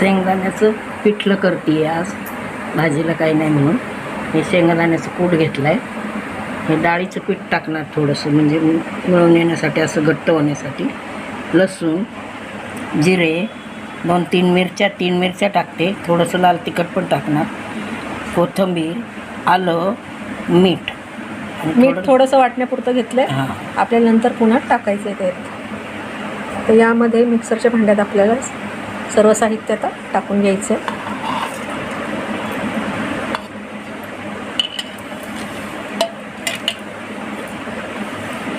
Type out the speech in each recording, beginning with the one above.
शेंगदाण्याचं पिठलं करते आज. भाजीला काही नाही म्हणून. हे शेंगदाण्याचं कूट घेतलं आहे हे डाळीचं पीठ टाकणार थोडंसं म्हणजे मिळून येण्यासाठी असं घट्ट होण्यासाठी. लसूण जिरे दोन तीन मिरच्या तीन मिरच्या टाकते. थोडंसं लाल तिखट पण टाकणार. कोथिंबीर आलं मीठ. मीठ थोडं- थोडंसं वाटण्यापुरतं घेतलंय. हां. आपल्याला नंतर पुन्हा टाकायचं आहे ते. तर यामध्ये मिक्सरच्या भांड्यात आपल्याला सर्व साहित्य आता टाकून घ्यायचं. आहे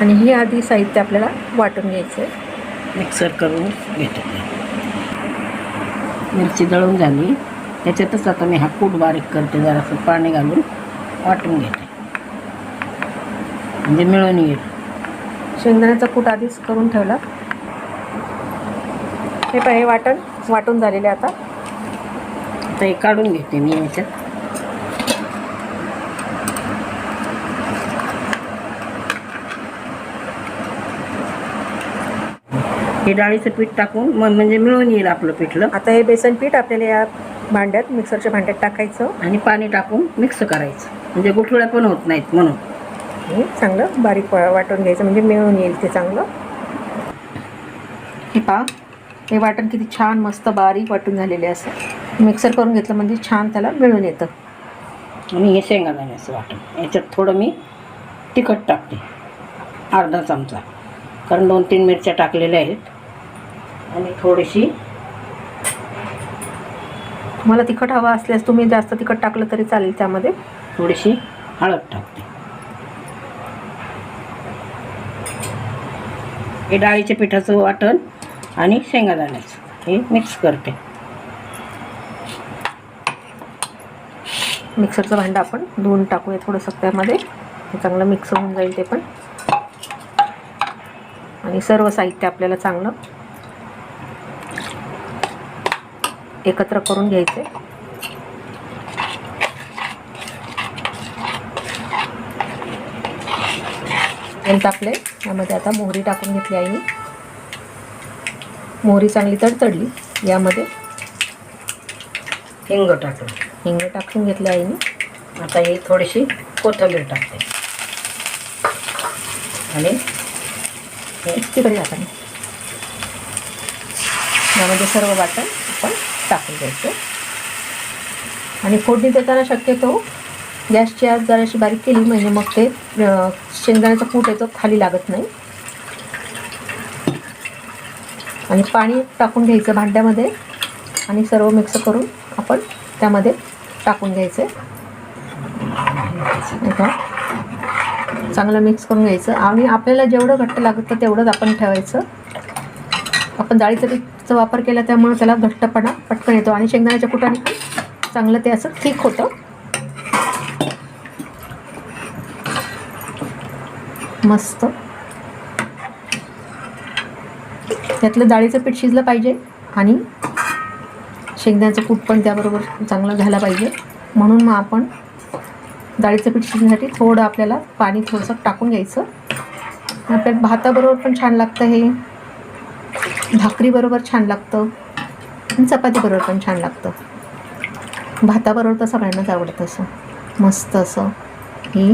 आणि हे आधी साहित्य आपल्याला वाटून घ्यायचं. आहे मिक्सर करून घेते. मिरची दळून झाली. त्याच्यातच आता मी हा कूट बारीक करते जरासं पाणी घालून वाटून घेते. म्हणजे मिळून येईल. शेंगदाण्याचा कूट आधीच करून ठेवला. हे पाहे वाटण वाटून झालेले आता. आता हे काढून घेते मी याच्यात. हे डाळीचं पीठ टाकून मग म्हणजे मिळून येईल आपलं पिठलं आता हे बेसन पीठ आपल्याला या भांड्यात मिक्सरच्या भांड्यात टाकायचं. आणि पाणी टाकून मिक्स करायचं. म्हणजे गुठळ्या पण होत नाहीत म्हणून. हे चांगलं बारीक वा- वाटून घ्यायचं म्हणजे मिळून येईल ते चांगलं. हे पहा हे वाटण किती छान मस्त बारीक वाटून झालेले असं. मिक्सर करून घेतलं म्हणजे छान त्याला मिळून येतं. आणि हे शेंगादाण्याचं वाटण. याच्यात थोडं मी तिखट टाकते. अर्धा चमचा. कारण दोन तीन मिरच्या टाकलेल्या आहेत. आणि थोडीशी तुम्हाला तिखट हवा असल्यास तुम्ही जास्त तिखट टाकलं तरी चालेल त्यामध्ये. थोडीशी हळद टाकते. हे डाळीच्या पिठाचं वाटण आणि शेंगादाण्याचं हे मिक्स करते. मिक्सरचं भांडं आपण धुवून टाकूया थोडंसं त्यामध्ये. चांगलं मिक्स होऊन जाईल ते पण. आणि सर्व साहित्य आपल्याला चांगलं एकत्र करून घ्यायचे. तेल आपले यामध्ये आता मोहरी टाकून घेतली आईने मोहरी चांगली तडतडली. यामध्ये हिंग टाकलं हिंग टाकून घेतले आईने. आता ही थोडीशी कोथिंबीर टाकते. आणि तिकडे टाका यामध्ये सर्व वाटण आपण टाकून घ्यायचं. आणि फोडणी देताना शक्यतो गॅसची आज जराशी बारीक केली म्हणजे मग ते शेंगदाण्याचा कूट येतो खाली लागत नाही. आणि पाणी टाकून घ्यायचं भांड्यामध्ये आणि सर्व मिक्स करून आपण त्यामध्ये टाकून घ्यायचं. चांगलं मिक्स करून घ्यायचं. आणि आपल्याला जेवढं घट्ट लागतं तेवढंच आपण ठेवायचं. आपण डाळीचं पीठचा वापर केला त्यामुळे त्याला घट्टपणा पटकन येतो. आणि शेंगदाण्याच्या कुटाने पण चांगलं ते असं ठीक होतं. मस्त. त्यातलं डाळीचं पीठ शिजलं पाहिजे आणि शेंगदाण्याचं कूट पण त्याबरोबर चांगलं घ्यायला पाहिजे. म्हणून मग आपण डाळीचं पीठ शिजण्यासाठी थोडं आपल्याला पाणी थोडंसं टाकून घ्यायचं. आपल्याला भाताबरोबर पण छान लागतं हे. भाकरीबरोबर छान लागतं. आणि चपातीबरोबर पण छान लागतं. भाताबरोबर तर सगळ्यांनाच आवडतं असं. मस्त असं हे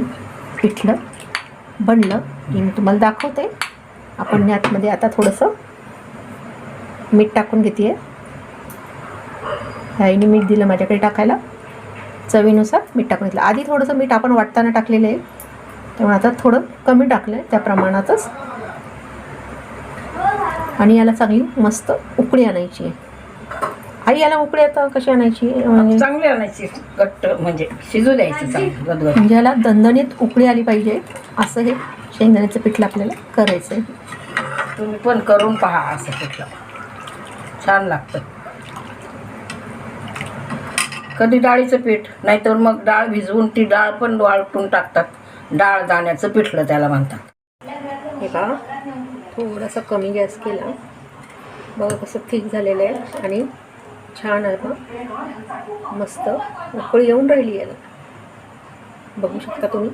पिठलं बनलं. की मी तुम्हाला दाखवते. आपण यातमध्ये आता थोडंसं मीठ टाकून घेते आईने मीठ दिलं माझ्याकडे टाकायला. चवीनुसार मीठ टाकून घेतलं. आधी थोडंसं मीठ आपण वाटताना टाकलेलं आहे. त्यामुळे आता थोडं कमी टाकलं आहे त्या प्रमाणातच. आणि याला चांगली मस्त उकळी आणायची आहे. आई याला उकळी आता कशी आणायची? म्हणजे चांगली आणायची. घट्ट म्हणजे शिजू द्यायचं म्हणजे याला दणदणीत उकळी आली पाहिजे. असं हे शेंगदाण्याचं पिठलं आपल्याला करायचं आहे तुम्ही पण करून पहा असं पिठलं छान लागतं. कधी डाळीचं पीठ नाहीतर मग डाळ भिजवून ती डाळ पण वाळटून टाकतात. डाळ दाण्याचं पिठलं त्याला म्हणतात. हे का थोडासा कमी गॅस केला. बघा कसं थिक झालेलं आहे आणि छान आहे का मस्त. उकळी येऊन राहिली याला बघू शकता तुम्ही.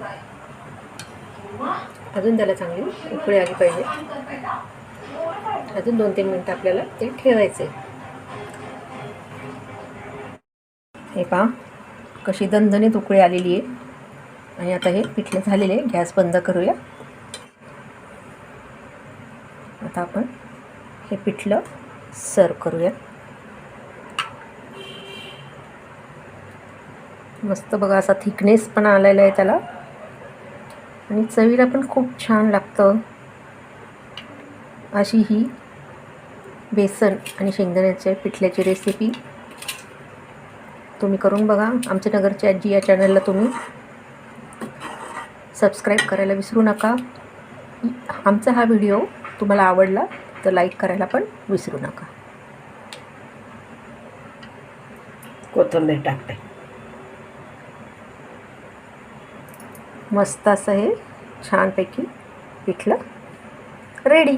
अजून त्याला चांगली उकळी आली पाहिजे. अजून दोन तीन मिनटं आपल्याला ते ठेवायचे हे पहा कशी दणदणीत उकळी आलेली आहे. आणि आता हे पिठलं झालेले आहे. गॅस बंद करूया. आता आपण हे पिठलं सर्व करूया. मस्त बघा असा थिकनेस पण आलेला आहे त्याला. आणि चवीला पण खूप छान लागतं. अशी ही बेसन आणि शेंगदाण्याच्या पिठल्याची रेसिपी तुम्ही करून बघा. आमच्या नगरची आजी या चॅनलला तुम्ही सबस्क्राईब करायला विसरू नका. आमचा हा व्हिडिओ तुम्हाला आवडला तर लाईक करायला पण विसरू नका. कोथिंबीर टाकते. मस्त असं हे छानपैकी पिठलं रेडी